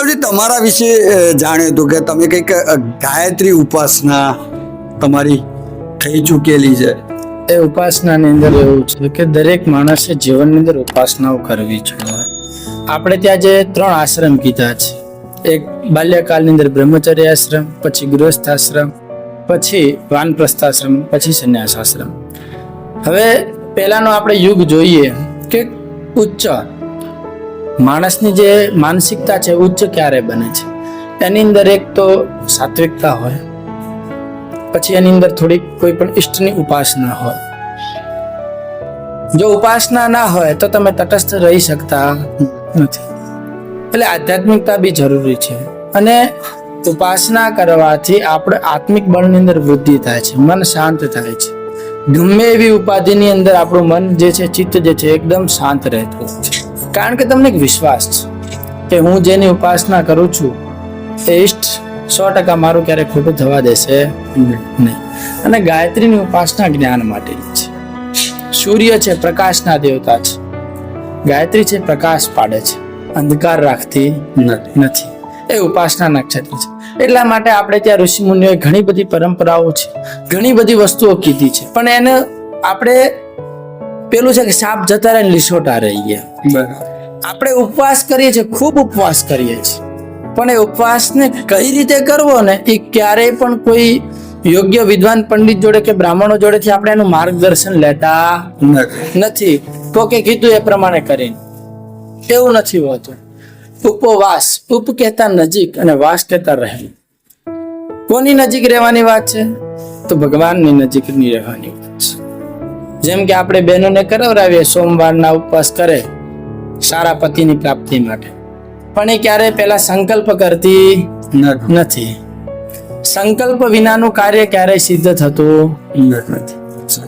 બાબજી તમારા વિશે જાણ્યું હતું કે તમે કંઈક ગાયત્રી ઉપાસના તમારી થઈ ચૂકેલી છે. એ ઉપાસનાની અંદર એવું છે કે દરેક માણસે જીવનની અંદર ઉપાસનાઓ કરવી જોઈએ. આપણે ત્યાં જે ત્રણ આશ્રમ કીધા છે. એક બાલ્યકાળની અંદર બ્રહ્મચર્ય આશ્રમ, પછી ગૃહસ્થ આશ્રમ, પછી વાનપ્રસ્થ આશ્રમ, પછી સંન્યાસ આશ્રમ. હવે પહેલાનો આપણે યુગ જોઈએ કે ઉચ્ચ માણસની જે માનસિકતા છે, ઉચ્ચ ક્યારે બને છે? એની અંદર એક તો સાત્વિકતા હોય, પછી એની અંદર થોડીક કોઈ પણ ઈષ્ટની ઉપાસના હોય. જો ઉપાસના ના હોય, તો તમે તટસ્થ રહી શકતા નથી. એટલે આધ્યાત્મિકતા બી જરૂરી છે. અને ઉપાસના કરવાથી આપણે આત્મિક બળની અંદર વૃદ્ધિ થાય છે, મન શાંત થાય છે. ગમે એવી ઉપાધિની અંદર આપણું મન જે છે, ચિત્ત જે છે, એકદમ શાંત રહેતું છે. કારણ કે તમને એક વિશ્વાસ છે કે હું જેની ઉપાસના કરું છું, એ ઈષ્ટ સો ટકા મારું ક્યારેક ખોટું થવા દેશે નહીં. અને ગાયત્રીની ઉપાસના જ્ઞાન માટેની છે. સૂર્ય છે પ્રકાશના દેવતા છે. ગાયત્રી છે પ્રકાશ પાડે છે. અંધકાર રાખતી નથી. એ ઉપાસના નક્ષત્ર છે. એટલા માટે આપણે ત્યાં ઋષિ મુનિઓએ ઘણી બધી પરંપરાઓ છે. ઘણી બધી વસ્તુઓ કીધી છે. પણ એને આપણે પેલું છે કે સાપ જતા રહે લીસોટા રહી ગયા. આપણે ઉપવાસ કરીએ છીએ ખૂબ ઉપવાસ કરીએ છીએ. પણ એ ઉપવાસને કઈ રીતે કરવો ને એ ક્યારેય પણ કોઈ યોગ્ય વિદ્વાન પંડિત જોડે કે બ્રાહ્મણો જોડેથી આપણે એનું માર્ગદર્શન લેતા નથી. કોકે કીધું એ પ્રમાણે કરીને. એવું નથી હોતું. ઉપવાસ ઉપ કહેતા નજીક અને વાસ કહેતા રહે કોની નજીક રહેવાની વાત છે? તો ભગવાનની નજીકની રહેવાની વાત છે. જેમ કે આપણે બહેનોને કરાવરાવીએ સોમવારના ઉપવાસ કરે સારા પતિની પ્રાપ્તિ માટે. પણ એ ક્યારે પેલા સંકલ્પ કરતી નથી. સંકલ્પ વિનાનું કાર્ય ક્યારેય સિદ્ધ થતું નથી.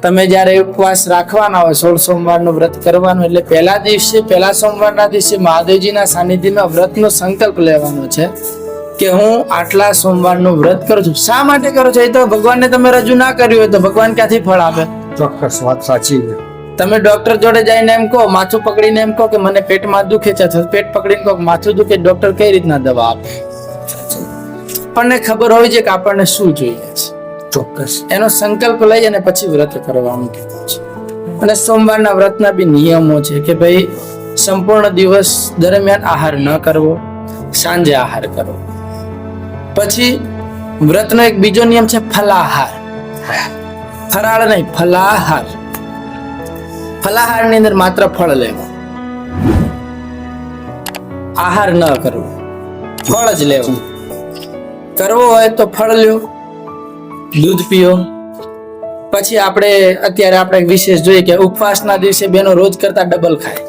તમે જ્યારે ઉપવાસ રાખવાના હોય, સોળ સોમવારનું વ્રત કરવાનું, એટલે પહેલા દિવસે, પહેલા સોમવારના દિવસે મહાદેવજીના સાનિધ્યમાં વ્રતનો સંકલ્પ લેવાનો છે કે હું આટલા સોમવારનું વ્રત કરું છું. શા માટે કરો છો? એ તો ભગવાનને તમે રજૂ ના કર્યું હોય તો ભગવાન ક્યાંથી ફળ આપે? ચોક્કસ વાત સાચી તમે ડોક્ટર જોડે જઈને એમ કહો માથું પકડીને એમ કહો કે મને પેટમાં દુખે છે પેટ પકડીને કહો માથું દુખે ડોક્ટર કઈ રીતના દવા આપે? આપણને ખબર હોવી જોઈએ કે આપણને શું જોઈએ છે. ચોક્કસ. એનો સંકલ્પ લઈ અને પછી વ્રત કરવાનું કીધું છે. અને સોમવારના વ્રતના બી નિયમો છે કે ભાઈ સંપૂર્ણ દિવસ દરમિયાન આહાર ન કરવો સાંજે આહાર કરવો. પછી વ્રતનો એક બીજો નિયમ છે ફલાહાર. ફરાળ નહીં ફલાહાર. ફલાહારની અંદર માત્ર ફળ લેવું. આહાર ન કરવો. ફળ જ લેવું. કરવો હોય તો ફળ લ્યો. દૂધ પીઓ. પછી આપણે અત્યારે આપણે વિશેષ જોઈએ કે ઉપવાસના દિવસે બેનો રોજ કરતા ડબલ ખાય.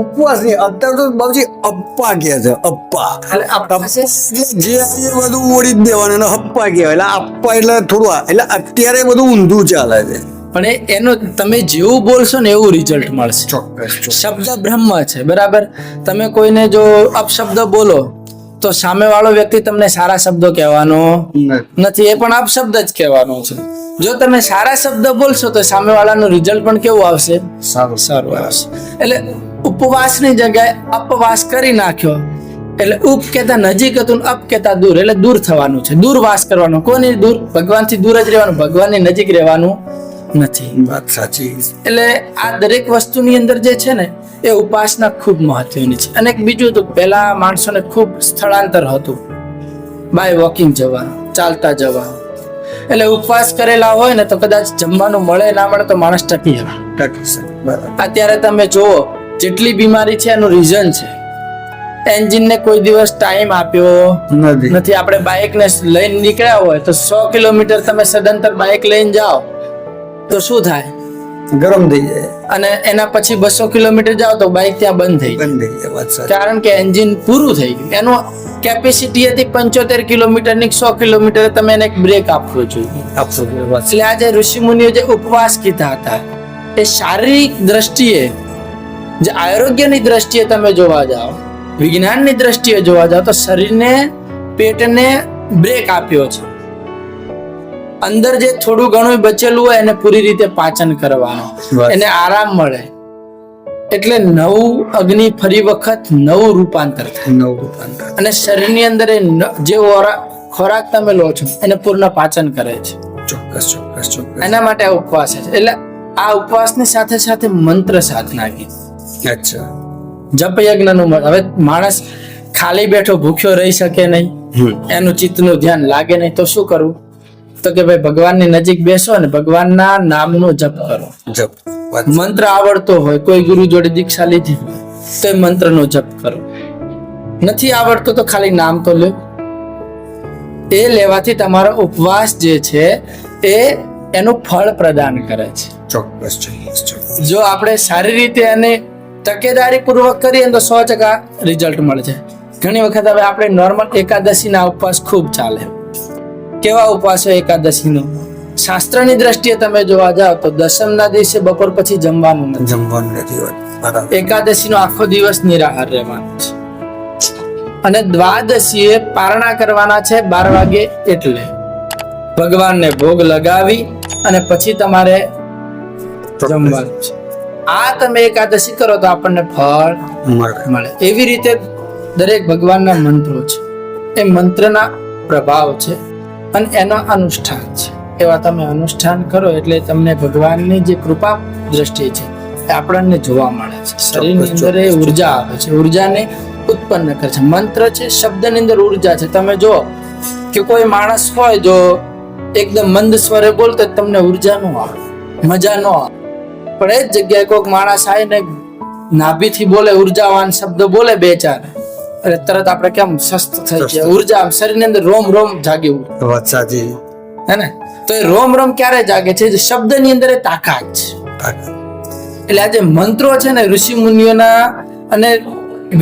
ઉપવાસ નહીં અત્યારે તો બાબુજી અપ્પા કહે છે અપ્પા. એટલે જે એ બધું ઓળી જ દેવાનું અને અપ્પા કહેવાય. એટલે અપ્પા એટલે થોડું એટલે અત્યારે બધું ઊંધું ચાલે છે. પણ એ એનો તમે જેવું બોલશો ને એવું રિઝલ્ટ મળશે. ચોક્કસ શબ્દ બ્રહ્મ છે બરાબર? તમે કોઈને જો અપશબ્દ બોલો તો સામેવાળો વ્યક્તિ તમને સારા શબ્દો કહેવાનો નથી એ પણ અપશબ્દ જ કહેવાનો છે. જો તમે સારા શબ્દ બોલશો તો સામેવાળાનું રિઝલ્ટ પણ કેવું આવશે? સારું. સારું આવશે. એટલે ઉપવાસની જગ્યાએ અપવાસ કરી નાખ્યો. એટલે ઉપ કેતા નજીક હતું અપ કેતા દૂર એટલે દૂર થવાનું છે. દૂર વાસ કરવાનો. કોની દૂર? ભગવાનથી દૂર જ રહેવાનું. ભગવાનની નજીક રહેવાનું. નથી. વાત સાચી. એટલે આ દરેક વસ્તુની અંદર જે છે ને એ ઉપાસના ખૂબ મહત્વની છે. અને બીજું હતું પહેલા માણસોને ખૂબ સ્થળાંતર હતું. બાય વોકિંગ જવાનું ચાલતા જવાનું એટલે ઉપવાસ કરેલા હોય ને તો કદાચ જમવાનું મળે ના મળે તો માણસ ટકી જવા અત્યારે તમે જુઓ જેટલી બીમારી છે એનું રીઝન છે. એન્જિનને કોઈ દિવસ ટાઈમ આપ્યો નથી. આપણે બાઇક ને લઈને નીકળ્યા હોય તો સો કિલોમીટર તમે સદંતર બાઇક લઈને જાઓ. તો શું થાય? ગરમ થઈ જાય. અને એના પછી બસો કિલોમીટર જાઓ તો બાઇક ત્યાં બંધ થઈ જાય. બંધ થઈ જાય વાત કારણ કે એન્જિન પૂરું થઈ ગયું. એનું કેપેસિટી હતી પંચોતેર કિલોમીટરની સો કિલોમીટર તમે એને એક બ્રેક આપવો જોઈએ. આપવો વાત એટલે આજે ઋષિ મુનિઓ જે ઉપવાસ કીધા હતા એ શારીરિક દ્રષ્ટિએ જે આરોગ્યની દ્રષ્ટિએ તમે જોવા જાઓ વિજ્ઞાનની દ્રષ્ટિએ જોવા જાઓ તો શરીરને પેટને બ્રેક આપ્યો છે. અંદર જે થોડું ઘણું બચેલું હોય એને પૂરી રીતે પાચન કરવાનો. એને આરામ મળે. એટલે નવું અગ્નિ ફરી વખત નવું રૂપાંતર થાય. નવ રૂપાંતર. અને શરીરની અંદર એ જે ખોરાક તમે લો છો એને પૂર્ણ પાચન કરે છે. ચોક્કસ ચોક્કસ ચોક્કસ. એના માટે આ ઉપવાસ છે. એટલે આ ઉપવાસની સાથે સાથે મંત્ર સાધના કી અચ્છા. જપ યજ્ઞનું હવે માણસ ખાલી બેઠો ભૂખ્યો રહી શકે નહીં. એનું ચિત્તનું ધ્યાન લાગે નહીં. તો શું કરવું? તો કે ભાઈ ભગવાનની નજીક બેસો અને ભગવાનના નામનો જપ કરો. જપ. મંત્ર આવડતો હોય કોઈ ગુરુ જોડે દીક્ષા લીધી હોય તો એ મંત્રનો જપ કરો. નથી આવડતો તો ખાલી નામ તો લ્યો. એ લેવાથી તમારો ઉપવાસ જે છે એ એનું ફળ પ્રદાન કરે છે. ચોક્કસ જો આપણે સારી રીતે અને તકેદારી પૂર્વક કરીએ તો સો ટકા રિઝલ્ટ મળે છે. ઘણી વખત હવે આપણે નોર્મલ એકાદશીના ઉપવાસ ખૂબ ચાલે. કેવા ઉપવાસ હોય એકાદશીનો? શાસ્ત્રની દ્રષ્ટિએ તમે જોવા જાઓ તો દસમના દિવસે બપોર પછી જમવાનું નથી. જમવાનું નથી એકાદશીનો આખો દિવસ નિરાહાર રહેવાનું છે. અને દ્વાદશીએ પારણા કરવાના છે બાર વાગે એટલે. ભગવાનને ભોગ લગાવી અને પછી તમારે જમવાનું છે. આ તમે એકાદશી કરો તો આપણને ફળ મળે. મળે. એવી રીતે દરેક ભગવાનના મંત્રો છે. એ મંત્રના પ્રભાવ છે. અને એનો અનુષ્ઠાન છે. એવા તમે અનુષ્ઠાન કરો એટલે તમને ભગવાનની જે કૃપા દ્રષ્ટિ છે એ આપણને જોવા મળે છે. શરીરની અંદર એ ઊર્જા આવે છે. ઉર્જાને ઉત્પન્ન કરે છે. મંત્ર છે શબ્દની અંદર ઊર્જા છે. તમે જો કે કોઈ માણસ હોય જો એકદમ મંદ સ્વરે બોલતો તમને ઊર્જા ન આવે મજા ન આવે. પણ એ જ જગ્યાએ કોઈક માણસ આવીને નાભીથી બોલે ઉર્જાવાન શબ્દ બોલે બે ચાર. એટલે તરત આપણે કેમ સસ્ત થઈ ગયા? ઊર્જા આમ શરીરની અંદર રોમ રોમ જાગી ઉઠે વાત સાચી. હે ને? તો એ રોમ રોમ ક્યારે જાગે છે? જે શબ્દની અંદર એ તાકાત છે. એટલે આ જે મંત્રો છે ને ઋષિ મુનિઓના અને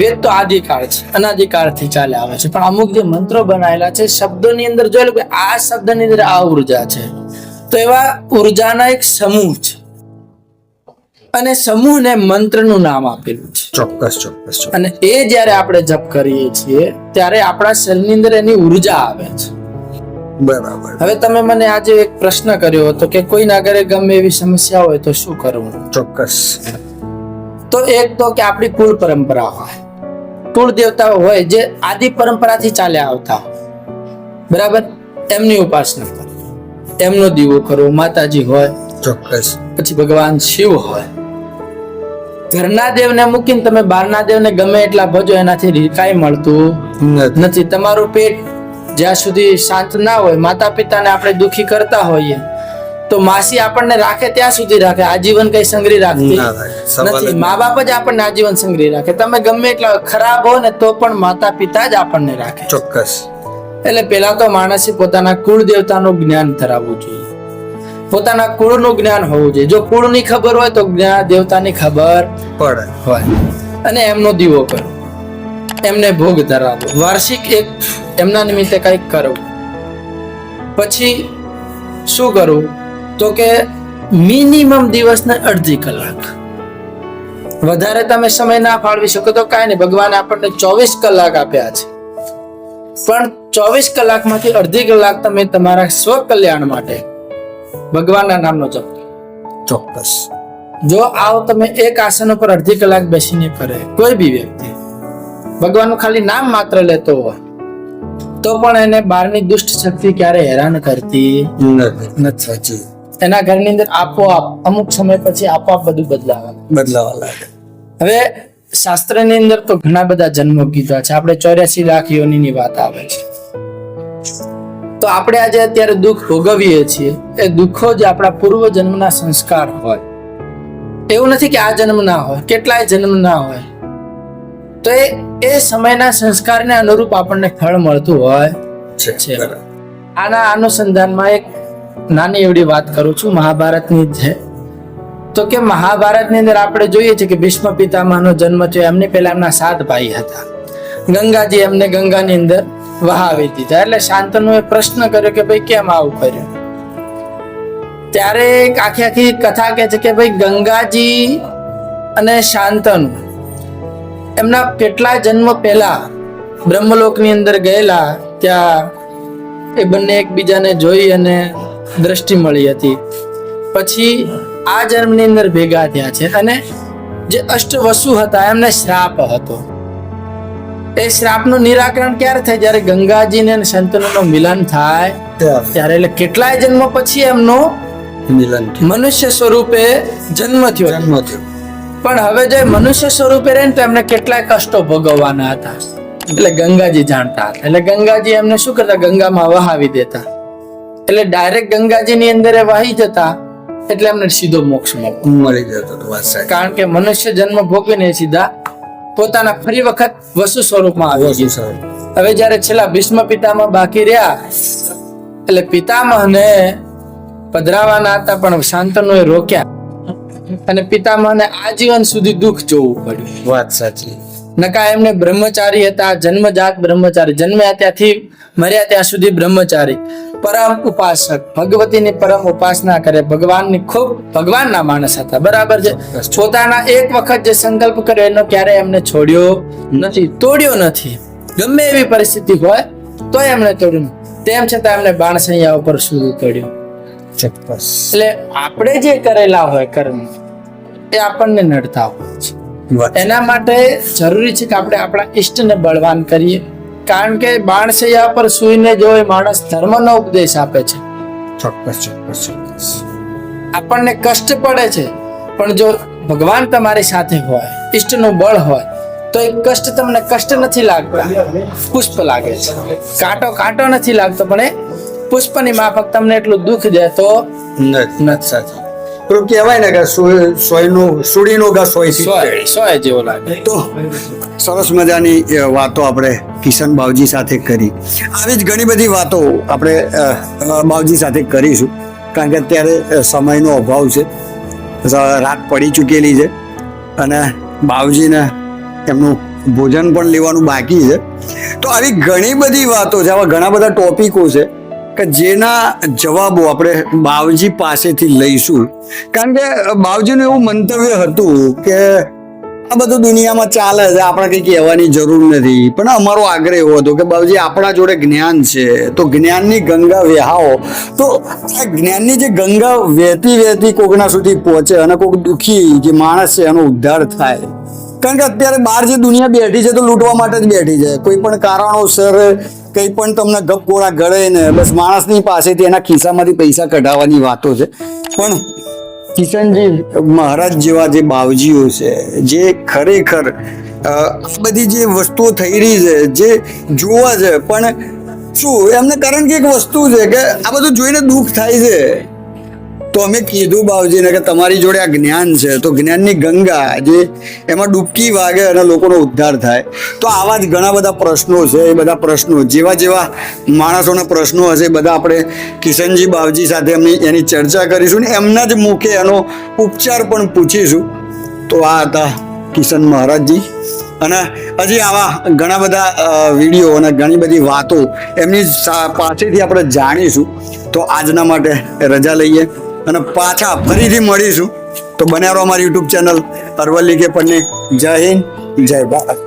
વેદ તો આદિકાળ છે અનાદિકાળથી ચાલે આવે છે. પણ અમુક જે મંત્રો બનાવેલા છે શબ્દોની અંદર જોયેલું કે આ શબ્દની અંદર આ ઊર્જા છે. તો એવા ઉર્જાના એક સમૂહ છે. અને સમૂહને મંત્રનું નામ આપેલું છે. ચોક્કસ ચોક્કસ અને એ જ્યારે આપણે જપ કરીએ છીએ ત્યારે આપણા શરીરની અંદર એની ઊર્જા આવે છે. બરાબર. હવે તમે મને આજે એક પ્રશ્ન કર્યો હતો કે કોઈના ઘરે ગમે એવી સમસ્યા હોય તો શું કરવું? ચોક્કસ. તો એક તો કે આપણી કુલ પરંપરા હોય. કુળ દેવતાઓ હોય જે આદિ પરંપરાથી ચાલ્યા આવતા હોય. બરાબર? એમની ઉપાસના કરો એમનો દીવો કરો માતાજી હોય. ચોક્કસ. પછી ભગવાન શિવ હોય. ઘરના દેવને મૂકીને તમે બહારના દેવને ગમે એટલા ભજો એનાથી કાંઈ મળતું નથી. તમારું પેટ જ્યાં સુધી શાંત ના હોય માતા પિતાને આપણે દુખી કરતા હોઈએ તો માસી આપણને રાખે ત્યાં સુધી રાખે. આજીવન કઈ સંગ્રહી રાખતી નથી. મા બાપ જ આપણને આજીવન સંગ્રહી રાખે. તમે ગમે એટલા ખરાબ હો ને તો પણ માતા પિતા જ આપણને રાખે. ચોક્કસ. એટલે પેલા તો માણસે પોતાના કુળ દેવતાનું જ્ઞાન ધરાવવું જોઈએ. પોતાના કુળનું જ્ઞાન હોવું જોઈએ. જો કુળની ખબર હોય તો જ્ઞાન દેવતાની ખબર પડે. હોય. અને એમનો દીવો કરો. એમને ભોગ ધરાવો. વાર્ષિક એક એમના નિમિત્તે કંઈક કરવું પછી શું કરવું તો કે મિનિમમ દિવસને અડધી કલાક. વધારે તમે સમય ના ફાળવી શકો તો કાંઈ નહીં. ભગવાને આપણને ચોવીસ કલાક આપ્યા છે. પણ ચોવીસ કલાકમાંથી અડધી કલાક તમે તમારા સ્વ કલ્યાણ માટે ભગવાનના નામનો જપ. ચોક્કસ. જો આવો તમે એક આસન ઉપર અડધી કલાક બેસીને કરે કોઈ બી વ્યક્તિ ભગવાનનું ખાલી નામ માત્ર લેતો હોય તો પણ એને બહારની દુષ્ટ શક્તિ ક્યારે હેરાન કરતી નથી. સાચી. એના ઘરની અંદર આપોઆપ અમુક સમય પછી આપોઆપ બધું બદલાવા બદલાવા લાગે. હવે શાસ્ત્રની અંદર તો ઘણા બધા જન્મો કીધા છે. આપણે ચોર્યાસી લાખ યોનીની વાત આવે છે. તો આપણે આજે અત્યારે દુઃખ ભોગવીએ છીએ. એ દુઃખો જે આપણા પૂર્વ જન્મના સંસ્કાર હોય. એવું નથી કે આ જન્મ ના હોય કેટલાય જન્મ ના હોય. તો એ એ સમયના સંસ્કારને અનુરૂપ આપણને ફળ મળતું હોય. છે. આના અનુસંધાનમાં એક નાની એવડી વાત કરું છું મહાભારતની છે તો કે મહાભારતની અંદર આપણે જોઈએ છે કે ભીષ્મ પિતામહનો જન્મ થયો એમની પહેલા એમના સાત ભાઈ હતા. ગંગાજી એમને ગંગાની અંદર વહાવી દીધા. એટલે શાંતનુએ પ્રશ્ન કર્યો કે ભાઈ કેમ આવું કર્યું? ત્યારે એક આખી આખી કથા કહે છે કે ભાઈ ગંગાજી અને શાંતનુ એમના કેટલા જન્મ પહેલા બ્રહ્મલોકની અંદર ગયેલા, ત્યાં એ બંને એકબીજાને જોઈ અને દ્રષ્ટિ મળી હતી. પછી આ જન્મની અંદર ભેગા થયા છે અને જે અષ્ટવસુ હતા, એમને શ્રાપ હતો. એ શ્રાપનું નિરાકરણ ક્યારે થાય? જ્યારે ગંગાજીને ને સંતનોનું મિલન થાય ત્યારે. એટલે કેટલાય જન્મ પછી એમનું મિલન મનુષ્ય સ્વરૂપે જન્મ થયો. જન્મ થયો. પણ હવે જે મનુષ્ય સ્વરૂપે રહે ને તો એમને કેટલાય કષ્ટો ભોગવવાના હતા. એટલે ગંગાજી જાણતા હતા. એટલે ગંગાજી એમને શું કરતા? ગંગામાં વહાવી દેતા. એટલે ડાયરેક્ટ ગંગાજીની અંદર એ વહી જતા. એટલે એમને સીધો મોક્ષ મળી જતો કારણ કે મનુષ્ય જન્મ ભોગવીને સીધા પોતાના ફરી વખત વસુ સ્વરૂપમાં આવી વસુ હવે જ્યારે છેલ્લા ભીષ્મ પિતામહ બાકી રહ્યા એટલે પિતામહને પધરાવાના હતા પણ શાંતનુએ રોક્યા. અને પિતામહને આજીવન સુધી દુઃખ જોવું પડ્યું. વાત સાચી. નકા એમને બ્રહ્મચારી હતા જન્મજાત બ્રહ્મચારી જન્મ્યા ત્યાંથી મર્યા ત્યાં સુધી બ્રહ્મચારી પરમ ઉપાસક. ભગવતીની પરમ ઉપાસના કરે. ભગવાનની ખૂબ ભગવાનના માણસ હતા. બરાબર છે? પોતાના એક વખત જે સંકલ્પ કર્યો એનો ક્યારે એમને છોડ્યો નથી તોડ્યો નથી. ગમે એવી પરિસ્થિતિ હોય તો એમણે તોડ્યું તેમ છતાં એમને બાણસૈયા ઉપર સુધી તોડ્યું ચોક્કસ. એટલે આપણે જે કરેલા હોય કર્મ એ આપણને નડતા હોય છે. એના માટે જરૂરી છે કે આપણે આપણા ઈષ્ટને બળવાન કરીએ. કારણ કે બાણસૈયા પર સૂઈને જો એ માણસ ધર્મનો ઉપદેશ આપે છે. ચોક્કસ ચોક્કસ ચોક્કસ. આપણને કષ્ટ પડે છે પણ જો ભગવાન તમારી સાથે હોય ઈષ્ટનું બળ હોય તો એ કષ્ટ તમને કષ્ટ નથી લાગતા. પુષ્પ લાગે છે. કાંટો કાંટો નથી લાગતો પણ એ પુષ્પની માફક તમને એટલું દુઃખ દે તો નથી નથી સાચી. પેલું કહેવાય ને કે સોયનું સુડીનો ગા સોય સોય સોય જેવો લાગે. તો સરસ મજાની વાતો આપણે કિશન બાવજી સાથે કરી. આવી જ ઘણી બધી વાતો આપણે બાવજી સાથે કરીશું. કારણ કે અત્યારે સમયનો અભાવ છે. રાત પડી ચૂકેલી છે. અને બાવજીને એમનું ભોજન પણ લેવાનું બાકી છે. તો આવી ઘણી બધી વાતો છે. આવા ઘણા બધા ટોપિકો છે. કે જેના જવાબો આપણે બાવજી પાસેથી લઈશું. કારણ કે બાવજીનું એવું મંતવ્ય હતું કે આ બધું દુનિયામાં ચાલે છે, આપણે કંઈ કહેવાની જરૂર નથી. પણ અમારો આગ્રહ એવો હતો કે બાબુજી આપણા જોડે જ્ઞાન છે. તો જ્ઞાનની ગંગા વહાવો તો આ જ્ઞાનની જે ગંગા વહેતી વહેતી કોકના સુધી પહોંચે અને કોઈક દુઃખી જે માણસ છે, એનો ઉદ્ધાર થાય. કારણ કે અત્યારે બહાર જે દુનિયા બેઠી છે, તો લૂંટવા માટે જ બેઠી છે. કોઈ પણ કારણોસર કંઈ પણ તમને ગપગોળા ગળે ને બસ માણસની પાસેથી એના ખિસ્સામાંથી પૈસા કઢાવવાની વાતો છે. પણ કિશનજી, મહારાજ જેવા જે બાવજીઓ છે, જે ખરેખર બધી જે વસ્તુઓ થઈ રહી છે, જે જોવા છે, પણ શું? એમને કારણ કે એક વસ્તુ છે કે આ બધું જોઈને દુઃખ થાય છે. તો અમે કીધું બાવજીને કે તમારી જોડે આ જ્ઞાન છે. તો જ્ઞાનની ગંગા જે એમાં ડૂબકી વાગે અને લોકોનો ઉદ્ધાર થાય. તો આવા જ ઘણા બધા પ્રશ્નો છે, એ બધા પ્રશ્નો. જેવા જેવા માણસોના પ્રશ્નો હશે, એ બધા આપણે કિશનજી બાવજી સાથે એમની એની ચર્ચા કરીશું ને એમના જ મુખે એનો ઉપચાર પણ પૂછીશું. તો આ હતા કિશન મહારાજજી. અને હજી આવા ઘણા બધા વીડિયો અને ઘણી બધી વાતો એમની પાસેથી આપણે જાણીશું. તો આજના માટે રજા લઈએ. અને પાછા ફરીથી મળીશું. તો બન્યા રહો અમારી યુટ્યુબ ચેનલ અરવલ્લી કે પન્ને. જય હિન્દ, જય ભારત.